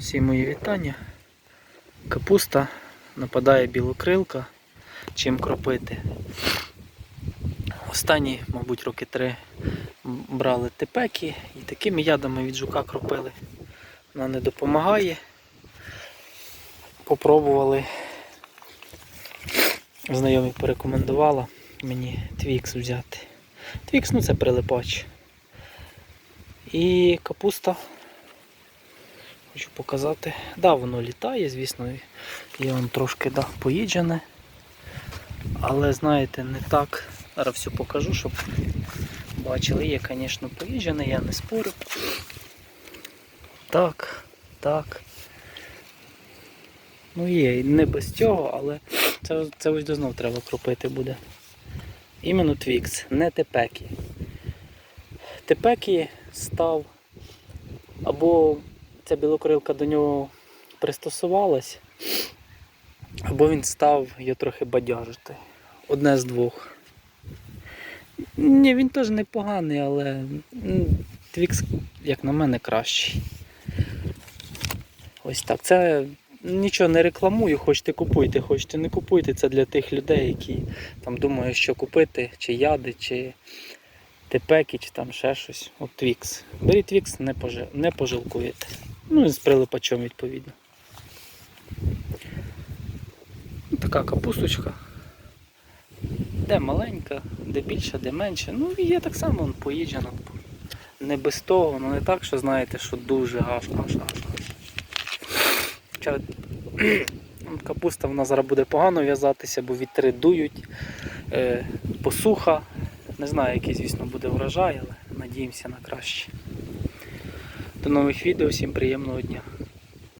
Всі мої вітання. Капуста нападає білокрилка. Чим кропити. Останні, мабуть, роки три брали тепеки і такими ядами від жука кропили. Вона не допомагає. Попробували. Знайомі порекомендувала мені твікс взяти. Твікс, ну це прилипач. І капуста. Хочу показати. Да, воно літає, звісно, є воно трошки да, поїджене. Але знаєте, не так. Зараз все покажу, щоб бачили. Є, звісно, поїджене, я не спорю. Так, так. Ну є, не без цього, але це, це ось дознов треба кропити буде. Іменно Твікс, не тепекі. Тепекі став або ця білокрилка до нього пристосувалась, або він став її трохи бадяжити. Одне з двох. Ні, він теж непоганий, але Твікс, як на мене, кращий. Ось так. Це нічого не рекламую, хочете купуйте, хочете не купуйте. Це для тих людей, які там думають, що купити, чи яди, чи тепеки, чи там ще щось. От Твікс. Беріть Твікс, не, пожи... не пожалкуєте. Ну і з прилипачом відповідно. Така капусточка. Де маленька, де більша, де менше. Ну і є так само он, поїджена. Не без того, ну не так, що знаєте, що дуже аж аж аж. капуста вона зараз буде погано в'язатися, бо вітри дують, е, посуха. Не знаю, який, звісно, буде врожай, але надіємося на краще. До нових відео, всім приємного дня.